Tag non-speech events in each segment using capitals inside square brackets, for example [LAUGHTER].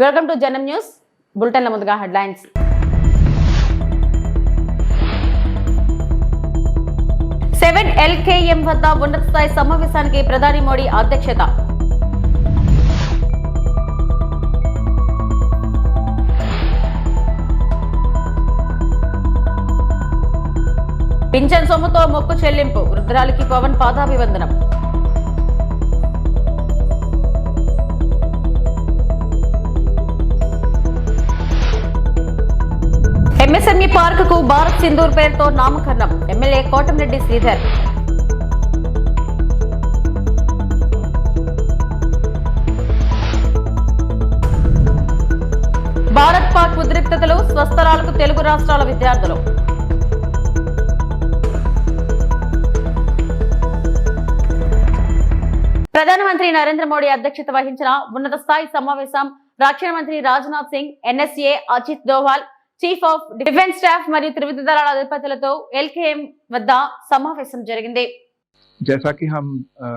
Welcome to Janam news. బులెటిన్ల ముందుగా headlines. Seven ఎల్కేఎం వద్ద ఉన్నత స్థాయి సమావేశానికి ప్రధాని మోడీ అధ్యక్షత. పింఛన్ సొమ్ముతో మొక్కు చెల్లింపు. వృద్ధురాలికి పవన్ పాదాభివందనం. పార్క్కు భారత్ సింధూర్ పేరుతో నామకరణం. ఎమ్మెల్యే కోటమిరెడ్డి శ్రీధర్. భారత్ పాక్ ఉద్రిక్తతలు స్వస్థలాలకు తెలుగు రాష్ట్రాల విద్యార్థులు. ప్రధానమంత్రి నరేంద్ర మోడీ అధ్యక్షత వహించిన ఉన్నత స్థాయి సమావేశం రక్షణ మంత్రి Rajnath Singh NSA Ajit Doval chief of defence staff మరియు త్రివిధ దళాల అధిపతులతో ఎల్కేఎం వద్ద సమావేశం జరిగింది जैसा कि हम अ,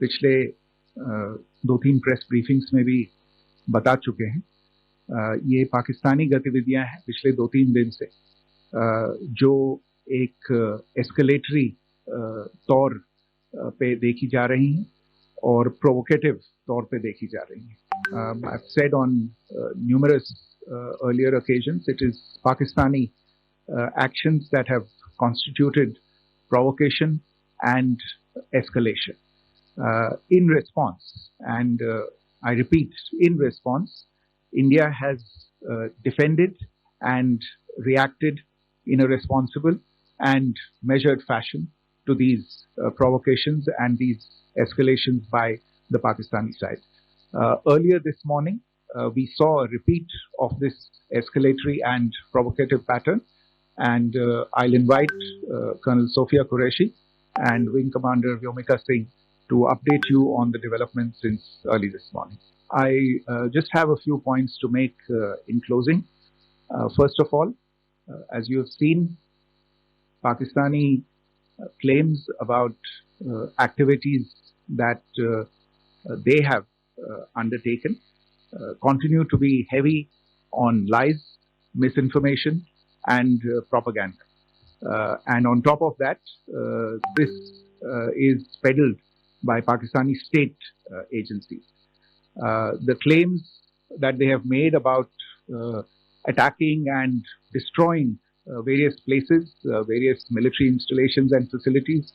पिछले अ, दो तीन प्रेस ब्रीफिंग्स में भी बता चुके हैं अ, ये पाकिस्तानी गतिविधियां हैं पिछले दो तीन दिन से अ, जो एक एस्केलेटरी तौर अ, पे देखी जा रही हैं और प्रोवोकेटिव तौर पे देखी जा रही हैं um, I've said on uh, numerous uh, earlier occasions it is Pakistani uh, actions that have constituted provocation and escalation. Uh, in response, and uh, I repeat, in response, India has uh, defended and reacted in a responsible and measured fashion to these uh, provocations and these escalations by the Pakistani side. Uh, earlier this morning, uh, we saw a repeat of this escalatory and provocative pattern, and uh, I'll invite uh, Colonel Sophia Qureshi and Wing Commander Vyomika Singh to update you on the developments since early this morning. I uh, just have a few points to make uh, in closing. Uh, first of all, as you have seen, Pakistani claims about activities that they have undertaken continue to be heavy on lies, misinformation, and uh, propaganda. Uh, and on top of that, uh, this uh, is peddled by Pakistani state uh, agencies. Uh, the claims that they have made about uh, attacking and destroying uh, various places, uh, various military installations and facilities,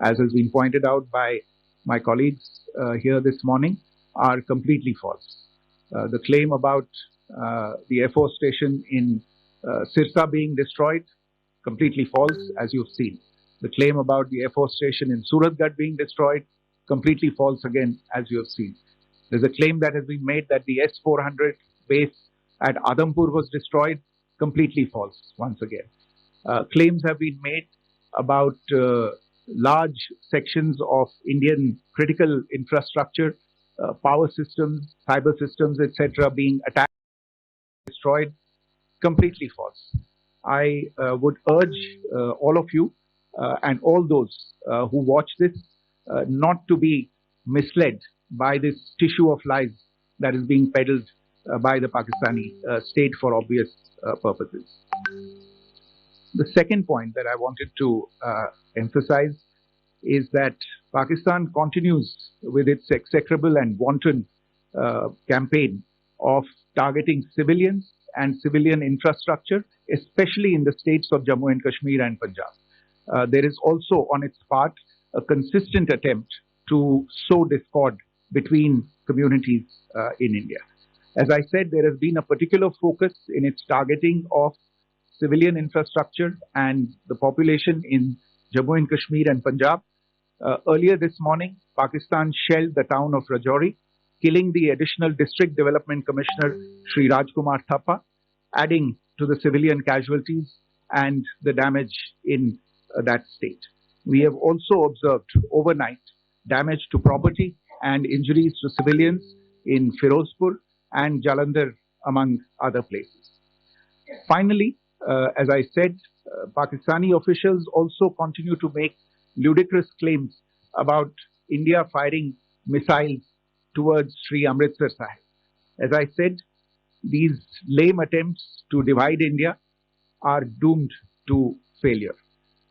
as has been pointed out by my colleagues uh, here this morning, are completely false. Uh, the claim about uh, the Air Force station in uh, Sirsa being destroyed, completely false, as you've seen. The claim about the Air Force station in Suratgarh being destroyed, completely false again, as you have seen. There's a claim that has been made that the S 400 base at Adampur was destroyed, completely false, once again. Uh, claims have been made about uh, large sections of Indian critical infrastructure, uh, power systems, cyber systems, etc., being attacked, destroyed, completely false. I uh, would urge uh, all of you uh, and all those uh, who watch this not to be misled by this tissue of lies that is being peddled by the Pakistani state for obvious purposes. The second point that I wanted to emphasize is that Pakistan continues with its execrable and wanton uh, campaign of targeting civilians and civilian infrastructure, especially in the states of Jammu and Kashmir and Punjab. Uh, there is also on its part a consistent attempt to sow discord between communities uh, in India. As I said, there has been a particular focus in its targeting of civilian infrastructure and the population in Jammu and Kashmir and Punjab. Uh, earlier this morning, Pakistan shelled the town of Rajouri, killing the additional district development commissioner Sri Rajkumar Thapa, adding to the civilian casualties and the damage in uh, that state. We have also observed overnight damage to property and injuries to civilians in Firozpur and Jalandhar, among other places. Finally, uh, as I said, uh, Pakistani officials also continue to make ludicrous claims about India firing missiles towards Sri Amritsar Sahib. As I said, these lame attempts to divide India are doomed to failure.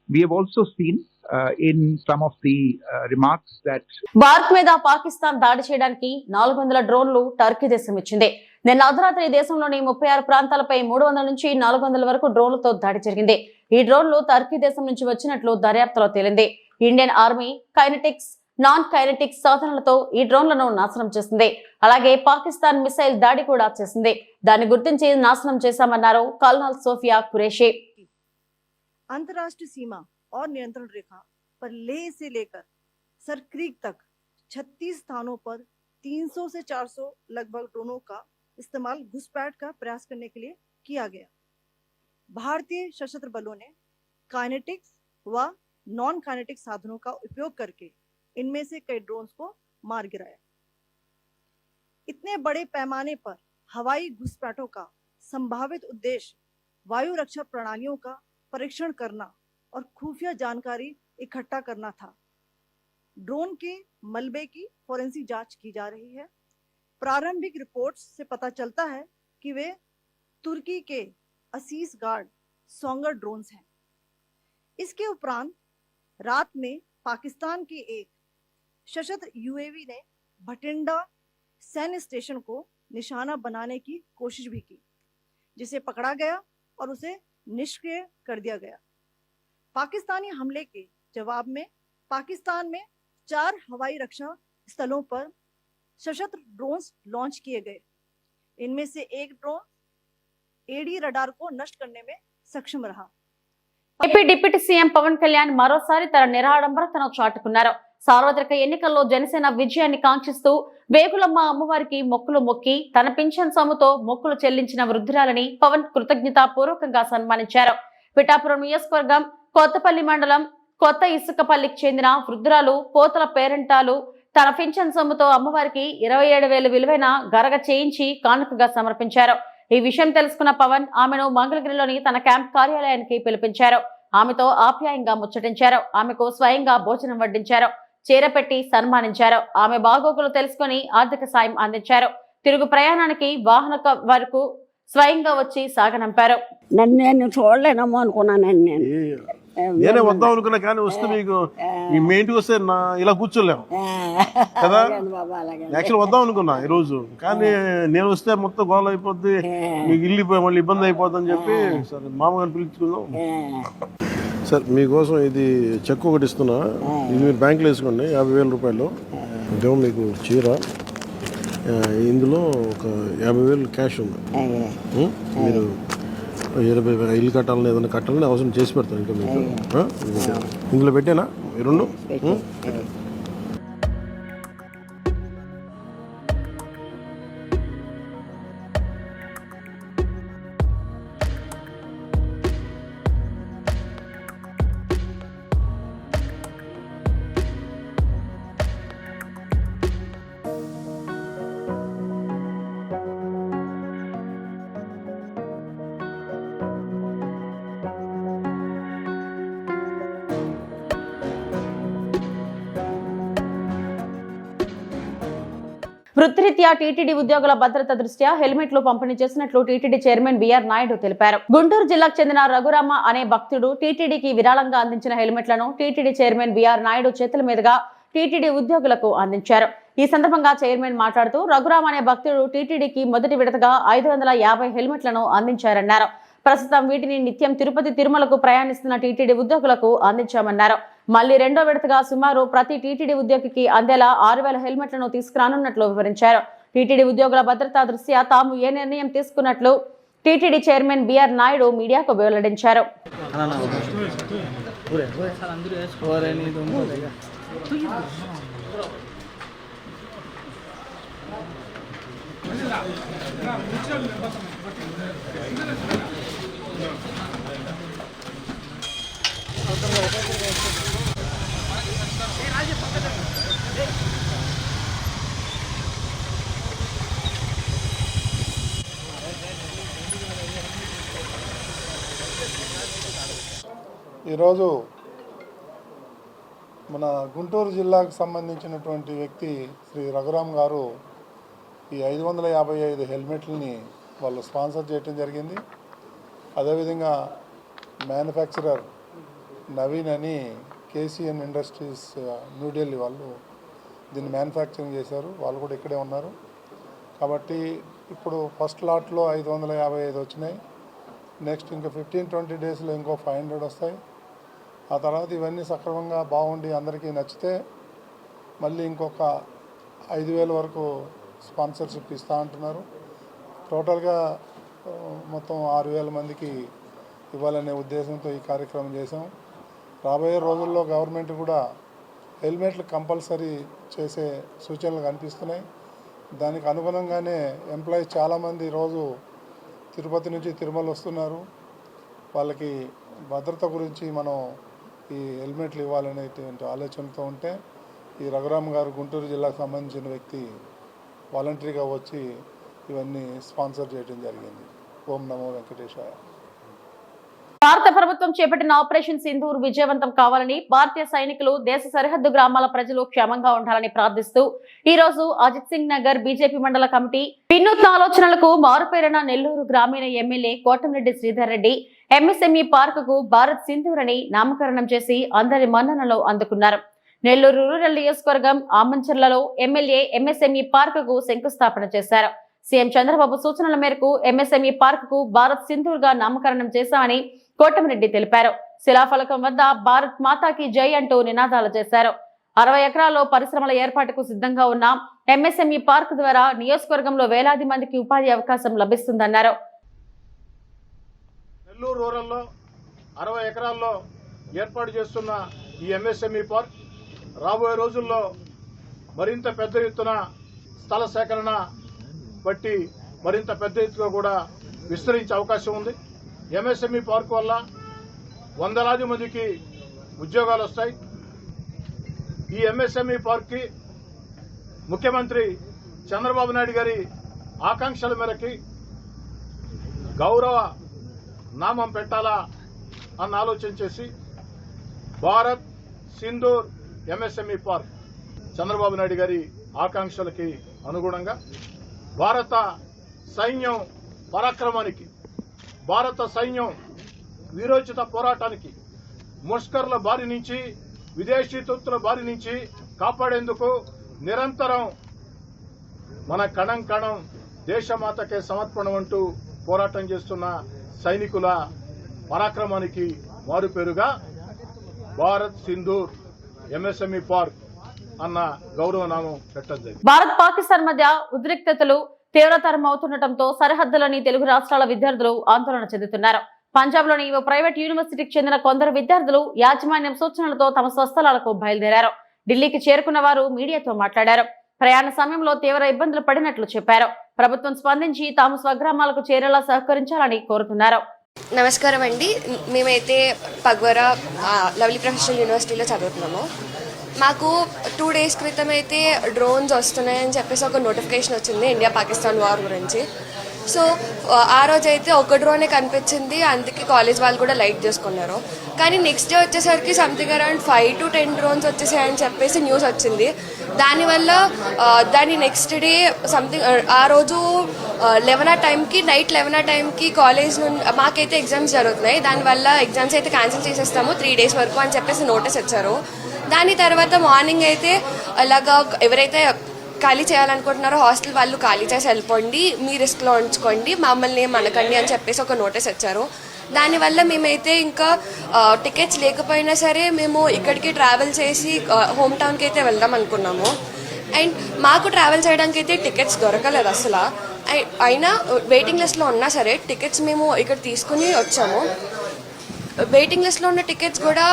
We have also seen uh, in some of the uh, remarks that Bharat మీద పాకిస్తాన్ దాడి చేయడానికి నాలుగు వందల డ్రోన్లు Turkey దేశం ఇచ్చింది నిన్న అర్ధరాత్రి దేశంలోని ముప్పై ఆరు ప్రాంతాలపై మూడు వందల నుంచి నాలుగు వందల వరకు డ్రోన్లతో దాడి జరిగింది ఈ డ్రోన్లు టర్కీ దేశం నుంచి వచ్చినట్లు దర్యాప్తులో తేలింది Indian Army kinetics non kinetics సాధనాలతో ఈ డ్రోన్లను నాశనం చేసింది అలాగే పాకిస్తాన్ మిసైల్ దాడి కూడా చేసింది దాన్ని గుర్తించి నాశనం చేశామన్నారు కల్నల్ సోఫియా కురేషి अंतर्राष्ट्रीय सीमा और नियंत्रण रेखा पर लेह से लेकर सरक्रीक तक 36 स्थानों पर 300 से 400 लगभग ड्रोनों का इस्तेमाल घुसपैठ का प्रयास करने के लिए किया गया। भारतीय सशस्त्र बलों ने काइनेटिक्स व नॉन काइनेटिक साधनों का उपयोग करके इनमें से कई ड्रोन्स को मार गिराया। इतने बड़े पैमाने पर हवाई घुसपैठों का संभावित उद्देश्य वायु रक्षा प्रणालियों का परीक्षण करना और खुफिया जानकारी इकट्ठा करना था। ड्रोन के मलबे की फोरेंसिक जाँच की जा रही है। प्रारंभिक रिपोर्ट्स से पता चलता है कि वे तुर्की के असीस गार्ड सोंगर ड्रोन्स हैं। इसके उपरांत रात में पाकिस्तान के एक सशस्त्र यूएवी ने भटिंडा सैन्य स्टेशन को निशाना बनाने की कोशिश भी की, जिसे पकड़ा गया और उसे निष्क्रिय कर दिया गया। पाकिस्तानी हमले के जवाब में पाकिस्तान में चार हवाई रक्षा स्थलों पर सशस्त्र ड्रोन्स लॉन्च किए गए इनमें से एक ड्रोन एडी रडार को नष्ट करने में सक्षम रहा AP deputy CM Pawan Kalyan మరోసారి తన నిరాడంబరతను చాటుకున్నారు సార్వత్రిక ఎన్నికల్లో జనసేన విజయాన్ని కాంక్షిస్తూ వేగులమ్మ అమ్మవారికి మొక్కులు మొక్కి తన పింఛన్ సొమ్ముతో మొక్కులు చెల్లించిన వృద్ధురాలని పవన్ కృతజ్ఞతా పూర్వకంగా సన్మానించారు పిఠాపురం నియోజకవర్గం కొత్తపల్లి మండలం కొత్త ఇసుకపల్లికి చెందిన వృద్ధురాలు పోతల పేరెంటాలు తన పింఛన్ సొమ్ముతో అమ్మవారికి ఇరవై ఏడు వేలు విలువైన గరగ చేయించి కానుకగా సమర్పించారు. ఈ విషయం తెలుసుకున్న పవన్ ఆమెను మంగళగిరిలోని తన క్యాంప్ కార్యాలయానికి పిలిపించారు. ఆమెతో ఆప్యాయంగా ముచ్చటించారు. ఆమెకు స్వయంగా భోజనం వడ్డించారు. చీరపెట్టి సన్మానించారు. ఆమె బాగోగులు తెలుసుకుని ఆర్థిక సాయం అందించారు. తిరుగు ప్రయాణానికి వాహన వరకు స్వయంగా వచ్చి సాగనంపారు. నన్ను నేను చూడలేనమ్మో అనుకున్నానండి నేను. నేనే వద్దాం అనుకున్నా కానీ వస్తే మీకు ఈ మీ ఇంటికి వస్తే నా ఇలా కూర్చోలేము. కదా? యాక్చువల్ వద్దాం అనుకున్నా ఈ రోజు కానీ నేను వస్తే మొత్తం గోల అయిపోద్ది. మీకు ఇల్లు మళ్ళీ ఇబ్బంది అయిపోద్దని చెప్పి సరే మామగారిని పిలుచుకుందాం సార్ మీకోసం ఇది చెక్ ఒకటి ఇస్తున్నా. ఇది మీరు బ్యాంకులో వేసుకోండి యాభై వేల రూపాయలు. ఇదేమో మీకు చీర. ఇందులో ఒక యాభై వేలు క్యాష్ ఉంది? మీరు ఇరవై వేల ఇల్లు కట్టాలని ఏదైనా కట్టాలని అవసరం చేసి పెడతాను ఇంకా మీకు? ఇందులో పెట్టానా? రెండు? వృత్తిరీత్యా టీటీడీ ఉద్యోగుల భద్రత దృష్ట్యా హెల్మెట్లు పంపిణీ చేసినట్లు టీటీడీ చైర్మన్ బిఆర్ నాయుడు తెలిపారు. గుంటూరు జిల్లాకు చెందిన రఘురామ అనే భక్తుడు టీటీడీకి విరాళంగా అందించిన హెల్మెట్లను టీటీడీ చైర్మన్ బిఆర్ నాయుడు చేతుల మీదుగా టీటీడీ ఉద్యోగులకు అందించారు. ఈ సందర్భంగా చైర్మన్ మాట్లాడుతూ రఘురామ్ అనే భక్తుడు టీటీడీకి మొదటి విడతగా ఐదు వందల యాభై హెల్మెట్లను అందించారన్నారు. ప్రస్తుతం వీటిని నిత్యం తిరుపతి తిరుమలకు ప్రయాణిస్తున్న టీటీడీ ఉద్యోగులకు అందించామన్నారు. మళ్ళీ రెండో విడతగా సుమారు ప్రతి టీటీడీ ఉద్యోగికి అందేలా ఆరు వేల హెల్మెట్లను తీసుకురానున్నట్లు వివరించారు. టీటీడీ ఉద్యోగుల భద్రతా దృష్ట్యా తాము ఏ నిర్ణయం తీసుకున్నట్లు టీటీడీ చైర్మన్ బిఆర్ నాయుడు మీడియాకు వెల్లడించారు. ఈరోజు మన గుంటూరు జిల్లాకు సంబంధించినటువంటి వ్యక్తి శ్రీ రఘురామ్ గారు ఈ ఐదు వందల యాభై ఐదు హెల్మెట్లని వాళ్ళు స్పాన్సర్ చేయటం జరిగింది. అదేవిధంగా మ్యానుఫ్యాక్చరర్ నవీన్ అని కేసీఎన్ ఇండస్ట్రీస్ న్యూఢిల్లీ వాళ్ళు దీన్ని మ్యానుఫ్యాక్చరింగ్ చేశారు. వాళ్ళు కూడా ఇక్కడే ఉన్నారు. కాబట్టి ఇప్పుడు ఫస్ట్ లాట్లో ఐదు వందల యాభై ఐదు వచ్చినాయి. నెక్స్ట్ ఇంకా ఫిఫ్టీన్ ట్వంటీ డేస్లో ఇంకో ఫైవ్ హండ్రెడ్ వస్తాయి. ఆ తర్వాత ఇవన్నీ సక్రమంగా బాగుండి అందరికీ నచ్చితే మళ్ళీ ఇంకొక ఐదు వేల వరకు స్పాన్సర్షిప్ ఇస్తా అంటున్నారు. టోటల్గా మొత్తం ఆరు వేల మందికి ఇవ్వాలనే ఉద్దేశంతో ఈ కార్యక్రమం చేశాం. రాబోయే రోజుల్లో గవర్నమెంట్ కూడా హెల్మెట్లు కంపల్సరీ చేసే సూచనలు కనిపిస్తున్నాయి. దానికి అనుగుణంగానే ఎంప్లాయీస్ చాలామంది రోజు తిరుపతి నుంచి తిరుమల వస్తున్నారు. వాళ్ళకి భద్రత గురించి మనం ఈ హెల్మెట్లు ఇవ్వాలనేటువంటి ఆలోచనతో ఉంటే ఈ రఘురామ్ గారు గుంటూరు జిల్లాకు సంబంధించిన వ్యక్తి వాలంటరీగా వచ్చి ఇవన్నీ స్పాన్సర్ చేయడం జరిగింది. ఓం నమో వెంకటేశాయ. భారత ప్రభుత్వం చేపట్టిన ఆపరేషన్ సింధూర్ విజయవంతం కావాలని భారతీయ సైనికులు దేశ సరిహద్దు గ్రామాల ప్రజలు క్షేమంగా ఉండాలని ప్రార్థిస్తూ ఈ రోజు అజిత్ సింగ్ నగర్ బీజేపీ మండల కమిటీ వినూత్న ఆలోచనలకు మారుపేరిన నెల్లూరు గ్రామీణ ఎమ్మెల్యే కోటంరెడ్డి శ్రీధర్ రెడ్డి ఎంఎస్ఎంఈ పార్క్కు భారత్ సింధూర్ అని నామకరణం చేసి అందరి మన్ననలు అందుకున్నారు. నెల్లూరు రూరల్ నియోజకవర్గం ఆమంచర్లలో ఎమ్మెల్యే ఎంఎస్ఎంఈ పార్క్కు శంకుస్థాపన చేశారు. సీఎం చంద్రబాబు సూచనల మేరకు ఎంఎస్ఎంఈ పార్క్కు భారత్ సింధూర్గా నామకరణం చేశామని కోటమిరెడ్డి తెలిపారు. శిలాఫలకం వద్ద భారత్ మాతాకి జై అంటూ నినాదాలు చేశారు. అరవై ఎకరాల్లో పరిశ్రమల ఏర్పాటుకు సిద్ధంగా ఉన్న ఎంఎస్ఎంఈ పార్క్ ద్వారా నియోజకవర్గంలో వేలాది మందికి ఉపాధి అవకాశం లభిస్తుందన్నారు. నెల్లూరు రూరల్లో అరవై ఎకరాల్లో ఏర్పాటు చేస్తున్న ఈ ఎంఎస్ఎంఈ పార్క్ రాబోయే రోజుల్లో మరింత పెద్ద ఎత్తున స్థల సేకరణ బట్టి మరింత పెద్ద ఎత్తుగా కూడా విస్తరించే అవకాశం ఉంది. ఎంఎస్ఎంఈ పార్క్ వల్ల వందలాది మందికి ఉద్యోగాలు వస్తాయి. ఈ ఎంఎస్ఎంఈ పార్క్కి ముఖ్యమంత్రి చంద్రబాబు నాయుడు గారి ఆకాంక్షల మేరకి గౌరవ నామం పెట్టాలా అన్న ఆలోచన చేసి భారత్ సింధూర్ ఎంఎస్ఎంఈ పార్క్ చంద్రబాబు నాయుడు గారి ఆకాంక్షలకి అనుగుణంగా భారత సైన్యం పరాక్రమానికి భారత సైన్యం వీరోచిత పోరాటానికి ముష్కర్ల బారి నుంచి విదేశీ తొత్తుల బారి నుంచి కాపాడేందుకు నిరంతరం మన కణం కణం దేశమాతకే సమర్పణం అంటూ పోరాటం చేస్తున్న సైనికుల పరాక్రమానికి మారుపేరుగా భారత్ సింధూర్ ఎంఎస్ఎంఈ పార్క్. అన్న గౌరవనామం పెట్టడం భారత్ పాకిస్తాన్ మధ్య ఉద్రిక్తతలు తీవ్రతరం అవుతుండటంతో సరిహద్దులోని తెలుగు రాష్ట్రాల విద్యార్థులు ఆందోళన చెందుతున్నారు. పంజాబ్లోని ఓ ప్రైవేట్ యూనివర్సిటీకి చెందిన కొందరు విద్యార్థులు యాజమాన్యం సూచనలతో తమ స్వస్థలాలకు బయలుదేరారు. ఢిల్లీకి చేరుకున్న వారు మీడియాతో మాట్లాడారు. ప్రయాణ సమయంలో తీవ్ర ఇబ్బందులు పడినట్లు చెప్పారు. ప్రభుత్వం స్పందించి తాము స్వగ్రామాలకు చేరేలా సహకరించాలని కోరుతున్నారు. నమస్కారం అండి. మేమైతే పగ్వరా లవ్లీ ప్రొఫెషనల్ యూనివర్సిటీలో చదువుతున్నాము. మాకు టూ డేస్ క్రితం అయితే డ్రోన్స్ వస్తున్నాయని చెప్పేసి ఒక నోటిఫికేషన్ వచ్చింది ఇండియా పాకిస్తాన్ వార్ గురించి. సో ఆ రోజు అయితే ఒక డ్రోనే కనిపించింది అందుకే కాలేజ్ వాళ్ళు కూడా లైట్ చేసుకున్నారు. కానీ నెక్స్ట్ డే వచ్చేసరికి something around five to ten drones వచ్చేసాయని చెప్పేసి న్యూస్ వచ్చింది. దానివల్ల దాని నెక్స్ట్ డే సంథింగ్ ఆ రోజు లెవెన్ ఆ టైంకి నైట్ లెవెన్ ఆ టైంకి కాలేజ్ నుండి మాకైతే ఎగ్జామ్స్ జరుగుతున్నాయి. దానివల్ల ఎగ్జామ్స్ అయితే క్యాన్సిల్ చేసేస్తాము త్రీ డేస్ వరకు అని చెప్పేసి నోటీస్ ఇచ్చారు. దాని తర్వాత మార్నింగ్ అయితే అలాగా ఎవరైతే ఖాళీ చేయాలనుకుంటున్నారో హాస్టల్ వాళ్ళు ఖాళీ చేసి వెళ్ళిపోండి మీ రిస్క్లో ఉంచుకోండి మమ్మల్ని మనకండి అని చెప్పేసి ఒక నోటీస్ ఇచ్చారు. దానివల్ల మేమైతే ఇంకా టికెట్స్ లేకపోయినా సరే మేము ఇక్కడికి ట్రావెల్ చేసి హోమ్ టౌన్కి అయితే వెళ్దాం అనుకున్నాము. అండ్ మాకు ట్రావెల్ చేయడానికి అయితే టికెట్స్ దొరకలేదు అసలు. అయినా వెయిటింగ్ లిస్ట్లో ఉన్నా సరే టికెట్స్ మేము ఇక్కడ తీసుకుని వచ్చాము. వెయిటింగ్ లిస్ట్లో ఉన్న టికెట్స్ కూడా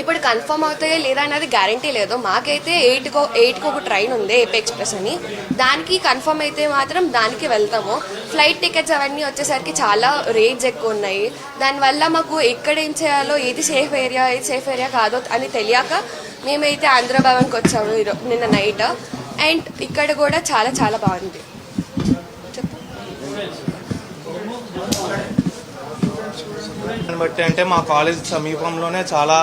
ఇప్పుడు కన్ఫర్మ్ అవుతాయో లేదా అనేది గ్యారంటీ లేదు. మాకైతే ఎయిట్కో ఎయిట్కి ఒక ట్రైన్ ఉంది ఏపీ ఎక్స్ప్రెస్ అని. దానికి కన్ఫర్మ్ అయితే మాత్రం దానికి వెళ్తాము. ఫ్లైట్ టికెట్స్ అవన్నీ వచ్చేసరికి చాలా రేట్స్ ఎక్కువ ఉన్నాయి. దానివల్ల మాకు ఎక్కడ ఏం చేయాలో ఏది సేఫ్ ఏరియా ఏది సేఫ్ ఏరియా కాదో అని తెలియక మేమైతే ఆంధ్రభవన్కి వచ్చాము నిన్న నైట్ అండ్ ఇక్కడ కూడా చాలా చాలా బాగుంది. బట్టి అంటే మా కాలేజ్ సమీపంలోనే చాలా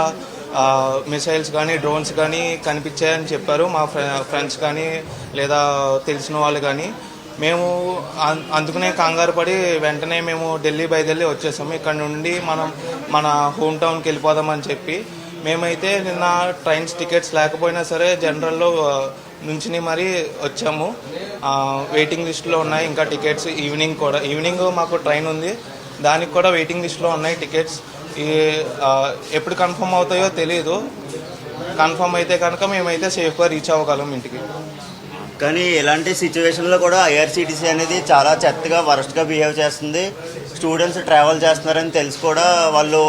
మిసైల్స్ కానీ డ్రోన్స్ కానీ కనిపించాయని చెప్పారు మా ఫ్రెండ్స్ కానీ లేదా తెలిసిన వాళ్ళు కానీ మేము అం- కంగారు పడి వెంటనే మేము ఢిల్లీ బయలుదేరి వచ్చేసాము. ఇక్కడ నుండి మనం మన హోమ్ టౌన్కి వెళ్ళిపోదామని చెప్పి. మేమైతే నిన్న ట్రైన్స్ టికెట్స్ లేకపోయినా సరే జనరల్లో నుంచి మరి వచ్చాము. వెయిటింగ్ లిస్ట్లో ఉన్నాయి. ఇంకా టికెట్స్ ఈవినింగ్ కూడా ఈవినింగ్ మాకు ట్రైన్ ఉంది. దానికి కూడా వెయిటింగ్ లిస్ట్లో ఉన్నాయి టికెట్స్ ఈ ఎప్పుడు కన్ఫర్మ్ అవుతాయో తెలియదు కన్ఫర్మ్ అయితే కనుక మేమైతే సేఫ్గా రీచ్ అవ్వగలం ఇంటికి. కానీ ఇలాంటి సిచ్యువేషన్లో కూడా ఐఆర్సీటీసీ అనేది చాలా చెత్తగా వరస్ట్గా బిహేవ్ చేస్తుంది. స్టూడెంట్స్ ట్రావెల్ చేస్తున్నారని తెలిసి కూడా వాళ్ళు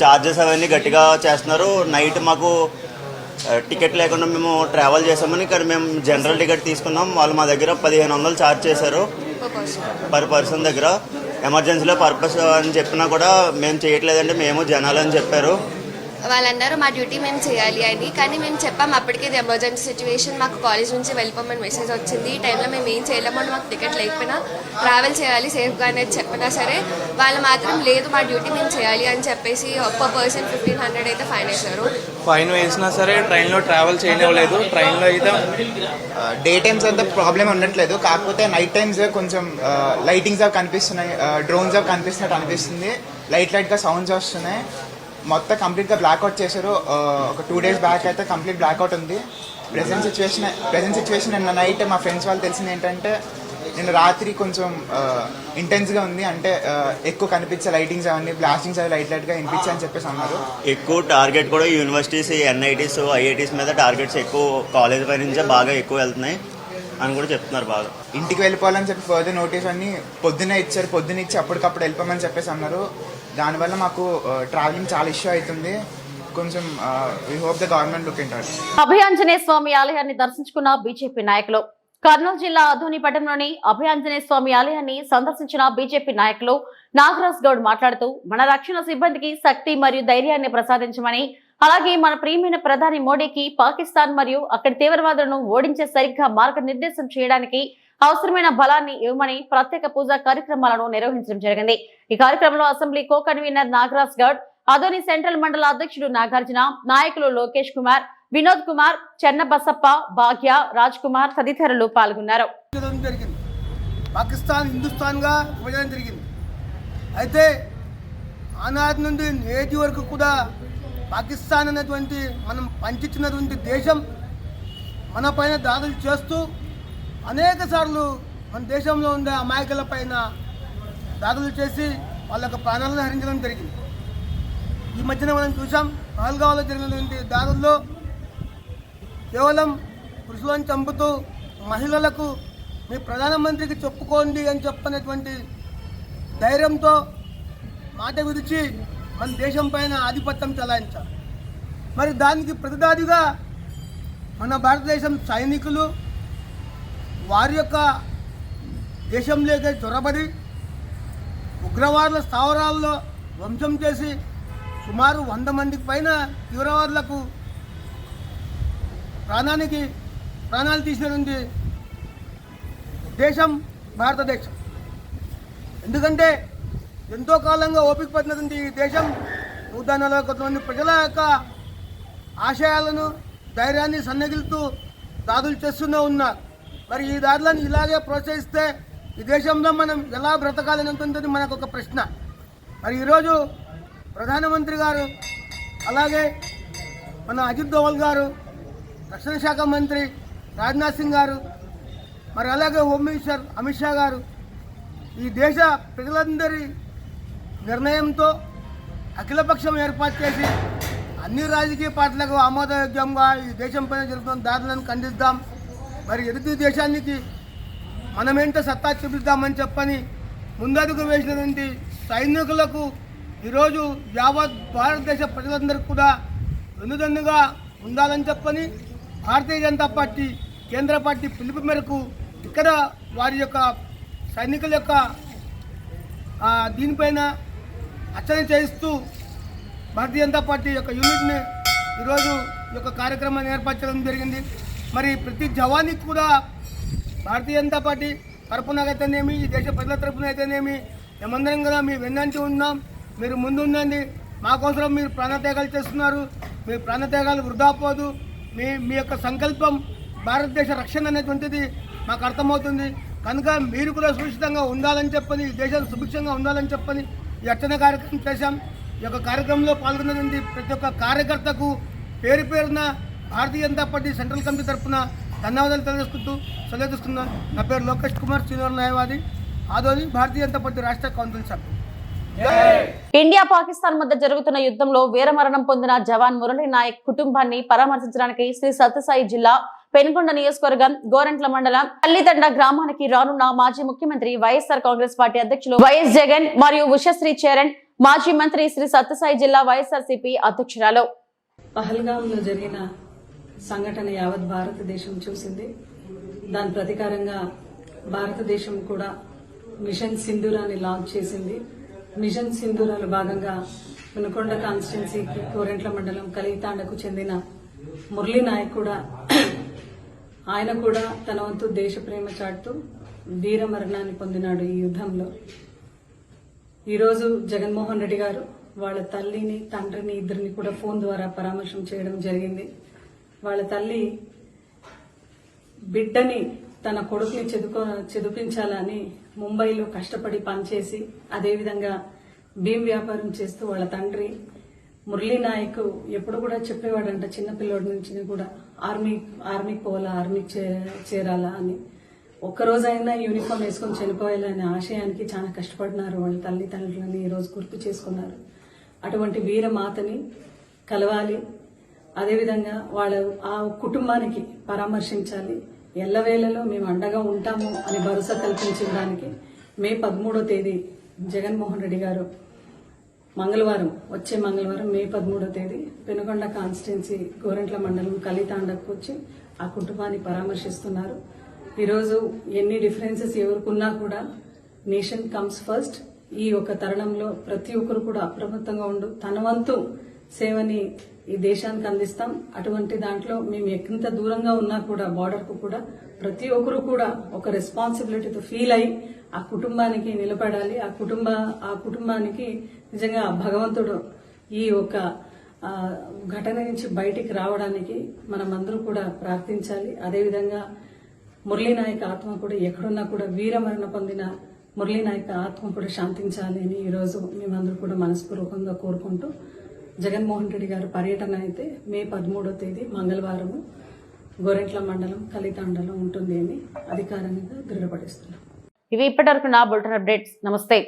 ఛార్జెస్ అవన్నీ గట్టిగా చేస్తున్నారు. నైట్ మాకు టికెట్ లేకుండా మేము ట్రావెల్ చేసామని కానీ మేము జనరల్ టికెట్ తీసుకున్నాం. వాళ్ళు మా దగ్గర పదిహేను వందలు ఛార్జ్ చేశారు. పర్ పర్సన్ దగ్గర. ఎమర్జెన్సీలో పర్పస్ అని చెప్పినా కూడా మేము చేయట్లేదంటే మేము జనాలు అని చెప్పారు. వాళ్ళు అన్నారు మా డ్యూటీ మేము చేయాలి అని. కానీ మేము చెప్పాం అప్పటికే ఇది ఎమర్జెన్సీ సిచ్యువేషన్ మాకు కాలేజ్ నుంచి వెళ్ళిపోమని మెసేజ్ వచ్చింది. ఈ టైంలో మేము ఏం చేయలేము అని మాకు టికెట్ లేకపోయినా ట్రావెల్ చేయాలి సేఫ్గా అనేది చెప్పినా సరే వాళ్ళు మాత్రం లేదు మా డ్యూటీ మేము చేయాలి అని చెప్పేసి ఒక్క పర్సన్ ఫిఫ్టీన్ హండ్రెడ్ అయితే ఫైన్ వేశారు ఫైన్ వేసినా సరే ట్రైన్లో ట్రావెల్ చేయనివ్వలేదు. ట్రైన్లో అయితే డే టైమ్స్ అంత ప్రాబ్లం ఉండట్లేదు. కాకపోతే నైట్ టైమ్స్ కొంచెం లైటింగ్స్ అవి కనిపిస్తున్నాయి. డ్రోన్స్ అవి కనిపిస్తున్నట్టు అనిపిస్తుంది. లైట్ లైట్గా సౌండ్స్ వస్తున్నాయి. మొత్తం కంప్లీట్గా బ్లాక్అవుట్ చేశారు. ఒక టూ డేస్ బ్యాక్ అయితే కంప్లీట్ బ్లాక్అవుట్ ఉంది. ప్రెసెంట్ సిచ్యువేషన్ ప్రెసెంట్ సిచ్యువేషన్ నిన్న నైట్ మా ఫ్రెండ్స్ వాళ్ళు తెలిసింది ఏంటంటే నిన్న రాత్రి కొంచెం ఇంటెన్స్గా ఉంది. అంటే ఎక్కువ కనిపించే లైటింగ్స్ అవన్నీ బ్లాస్టింగ్స్ అవి లైట్ లైట్గా వినిపించాయని అని చెప్పేసి అన్నారు. ఎక్కువ టార్గెట్ కూడా యూనివర్సిటీస్ ఎన్ఐటీస్ ఐఐటీస్ మీద టార్గెట్స్ ఎక్కువ కాలేజ్ పై నుంచే బాగా ఎక్కువ వెళ్తున్నాయి అని కూడా చెప్తున్నారు బాగా. ఇంటికి వెళ్ళిపోవాలని చెప్పి ఫర్దర్ నోటీస్ అన్ని పొద్దున్నే ఇచ్చారు. పొద్దున్న ఇచ్చి అప్పటికప్పుడు వెళ్ళిపోమని చెప్పేసి అన్నారు. దానివల్ల మాకు ట్రావెలింగ్ చాలా ఇష్యూ అవుతుంది. కొంచెం hope the government look Abhayanjaneya Swamy ఆలయాన్ని దర్శించుకున్న బీజేపీ నాయకులు కర్నూలు జిల్లా అధోనిపట్నంలోని అభయాంజనేయ స్వామి ఆలయాన్ని సందర్శించిన బీజేపీ నాయకులు నాగరాజ్ గౌడ్ మాట్లాడుతూ మన రక్షణ సిబ్బందికి శక్తి మరియు ధైర్యాన్ని ప్రసాదించమని అలాగే మన ప్రియమైన ప్రధాని మోడీకి పాకిస్తాన్ మరియు అక్కడి తీవ్రవాదులను ఓడించే సరిగ్గా మార్గనిర్దేశం చేయడానికి అవసరమైన బలాన్ని ఇవ్వమని ప్రత్యేక పూజా కార్యక్రమాలను నిర్వహించడం జరిగింది. ఈ కార్యక్రమంలో assembly co convener Nagaraj Goud Adoni central మండల అధ్యక్షుడు నాగార్జున నాయకులు లోకేష్ కుమార్ వినోద్ కుమార్ చెన్నబసప్ప భాగ్య రాజ్ కుమార్ తదితరులు పాల్గొన్నారు. జరిగింది. పాకిస్తాన్ హిందుస్థాన్గా విభజన జరిగింది. అయితే ఆనాటి నుండి నేటి వరకు కూడా పాకిస్తాన్ అనేటువంటి మనం పంచుతున్నటువంటి దేశం మన పైన దాడులు చేస్తూ అనేక సార్లు మన దేశంలో ఉండే అమాయకుల పైన దాడులు చేసి వాళ్ళ యొక్క ప్రాణాలను హరించడం జరిగింది. ఈ మధ్యన మనం చూసాం పహల్గావ్లో జరిగినటువంటి దాడుల్లో కేవలం పురుషులను చంపుతూ మహిళలకు మీ ప్రధానమంత్రికి చెప్పుకోండి అని చెప్పనటువంటి ధైర్యంతో మాట విడిచి మన దేశం పైన ఆధిపత్యం చలాయించారు. మరి దానికి ప్రతిదాదిగా మన భారతదేశం సైనికులు వారి యొక్క దేశంలోకి చొరబడి ఉగ్రవాదుల స్థావరాల్లో ధ్వంసం చేసి సుమారు వంద మందికి పైన తీవ్రవాదులకు ప్రాణానికి ప్రాణాలు తీసినటువంటి దేశం భారతదేశం. ఎందుకంటే ఎంతో కాలంగా ఓపిక పడినటువంటి ఈ దేశం నూట నలభై ప్రజల యొక్క ఆశయాలను ధైర్యాన్ని సన్నగిలుతూ దాదులు చేస్తూనే ఉన్నారు. మరి ఈ దారిలను ఇలాగే ప్రోత్సహిస్తే ఈ దేశంలో మనం ఎలా బ్రతకాలనేటువంటిది మనకు ఒక ప్రశ్న. మరి ఈరోజు ప్రధానమంత్రి గారు అలాగే మన అజిత్ దోవల్ గారు రక్షణ శాఖ మంత్రి రాజ్నాథ్ సింగ్ గారు మరి అలాగే హోమ్ మినిస్టర్ అమిత్ షా గారు ఈ దేశ ప్రజలందరి నిర్ణయంతో అఖిలపక్షం ఏర్పాటు చేసి అన్ని రాజకీయ పార్టీలకు ఆమోదయోగ్యంగా ఈ దేశం పైన జరుగుతున్న దాడులను ఖండిద్దాం. మరి ఎదుటి దేశానికి మనమేంటో సత్తా చూపిద్దామని చెప్పని ముందడుగు వేసినటువంటి సైనికులకు ఈరోజు యావత్ భారతదేశ ప్రజలందరికీ కూడా వెన్నుదన్నుగా ఉండాలని చెప్పని భారతీయ జనతా పార్టీ కేంద్ర పార్టీ పిలుపు మేరకు ఇక్కడ వారి యొక్క సైనికుల యొక్క దీనిపైన అర్చన చేయిస్తూ భారతీయ జనతా పార్టీ యొక్క యూనిట్ని ఈరోజు ఈ యొక్క కార్యక్రమాన్ని ఏర్పరచడం జరిగింది. మరి ప్రతి జవానికి కూడా భారతీయ జనతా పార్టీ తరపున అయితేనేమి ఈ దేశ ప్రజల తరపున అయితేనేమి మేమందరం కూడా మీ వెన్నంటి ఉన్నాం. మీరు ముందు మాకోసం మా మీరు ప్రాణత్యాగాలు చేస్తున్నారు. మీ ప్రాణత్యాగాలు వృధా పోదు. మీ మీ యొక్క సంకల్పం భారతదేశ రక్షణ అనేటువంటిది మాకు అర్థమవుతుంది. కనుక మీరు కూడా సురక్షితంగా ఉండాలని చెప్పని ఈ దేశం సుభిక్షంగా ఉండాలని చెప్పని ఈ అర్చన కార్యక్రమం చేశాం. ఈ యొక్క కార్యక్రమంలో పాల్గొన్నటువంటి ప్రతి ఒక్క కార్యకర్తకు పేరు పేరున Bharatiya Janata party central committee తరఫున ధన్యవాదాలు తెలియజేసుకుంటూ సెలవు తీసుకున్నాను. నా పేరు లోకేష్ కుమార్ సీనియర్ న్యాయవాది. ఆదోని భారతీయ జనతా పార్టీ రాష్ట్ర కౌన్సిల్ సభ్యుడు. ఇండియా పాకిస్తాన్ మధ్య జరుగుతున్న యుద్ధంలో వీరమరణం పొందిన జవాన్ మురళీ నాయక్ కుటుంబాన్ని పరామర్శించడానికి శ్రీ సత్యసాయి జిల్లా పెనుకొండ నియోజకవర్గం గోరంట్ల మండలం పల్లితండ గ్రామానికి రానున్న మాజీ ముఖ్యమంత్రి వైఎస్ఆర్ కాంగ్రెస్ పార్టీ అధ్యక్షులు వైఎస్ జగన్ మరియు ఉషశ్రీ చరణ్ మాజీ మంత్రి శ్రీ సత్యసాయి జిల్లా వైఎస్ఆర్సీపీ అధ్యక్షురాలు. పహల్గాంలో జరిగిన సంఘటన యావత్ భారతదేశం చూసింది. దాని ప్రతీకారంగా భారతదేశం కూడా మిషన్ సింధూరాన్ని లాంచ్ చేసింది. మిషన్ సింధూరాలో భాగంగా మునకొండ కాన్స్టిట్యున్సీ కోరెంట్ల మండలం కలితాండకు చెందిన మురళీ నాయక్ కూడా [CLEARS THROAT] ఆయన కూడా తన వంతు దేశ ప్రేమ చాటుతూ వీర మరణాన్ని పొందినాడు ఈ యుద్ధంలో. ఈరోజు జగన్మోహన్ రెడ్డి గారు వాళ్ళ తల్లిని తండ్రిని ఇద్దరిని కూడా ఫోన్ ద్వారా పరామర్శం చేయడం జరిగింది. వాళ్ళ తల్లి బిడ్డని తన కొడుకుని చదువుకో చదివించాలని ముంబైలో కష్టపడి పనిచేసి అదేవిధంగా భీమ్ వ్యాపారం చేస్తూ వాళ్ళ తండ్రి మురళీ నాయక్ ఎప్పుడు కూడా చెప్పేవాడంట చిన్నపిల్లోడి నుంచి కూడా ఆర్మీ ఆర్మీకి పోవాలా ఆర్మీ చే- చేరాలా అని. ఒక్కరోజైనా యూనిఫామ్ వేసుకొని చనిపోయాలనే ఆశయానికి చాలా కష్టపడినారు వాళ్ళ తల్లిదండ్రులని ఈరోజు గుర్తు చేసుకున్నారు. అటువంటి వీరమాతని కలవాలి. అదేవిధంగా వాళ్ళ ఆ కుటుంబానికి పరామర్శించాలి. ఎల్లవేళలో మేము అండగా ఉంటాము అని భరోసా కల్పించడానికి మే పదమూడో తేదీ జగన్మోహన్ రెడ్డి గారు మంగళవారం వచ్చే మంగళవారం మే పదమూడో తేదీ పెనుకొండ కాన్స్టిట్యున్సీ గోరెంట్ల మండలం కలితాండకు వచ్చి ఆ కుటుంబాన్ని పరామర్శిస్తున్నారు. ఈరోజు ఎన్ని డిఫరెన్సెస్ ఎవరికున్నా కూడా నేషన్ కమ్స్ ఫస్ట్. ఈ యొక్క తరుణంలో ప్రతి ఒక్కరు కూడా అప్రమత్తంగా ఉండు తన వంతు సేవని ఈ దేశానికి అందిస్తాం. అటువంటి దాంట్లో మేము ఎంత దూరంగా ఉన్నా కూడా బార్డర్కు కూడా ప్రతి ఒక్కరు కూడా ఒక రెస్పాన్సిబిలిటీతో ఫీల్ అయ్యి ఆ కుటుంబానికి నిలబడాలి. ఆ కుటుంబ ఆ కుటుంబానికి నిజంగా ఆ భగవంతుడు ఈ ఒక ఘటన నుంచి బయటికి రావడానికి మనమందరూ కూడా ప్రార్థించాలి. అదేవిధంగా మురళీనాయక ఆత్మ కూడా ఎక్కడున్నా కూడా వీరమరణ పొందిన మురళీనాయక్ ఆత్మ కూడా శాంతించాలి అని ఈరోజు మేమందరూ కూడా మనస్పూర్వకంగా కోరుకుంటూ జగన్మోహన్ రెడ్డి గారు పర్యటన అయితే మే పదమూడో తేదీ మంగళవారము గోరెంట్ల మండలం కలితాండలో ఉంటుంది అని అధికారికంగా దృఢపడిస్తున్నాం ఇవి ఇప్పటివరకు నా బులెటిన్ అప్డేట్స్. నమస్తే.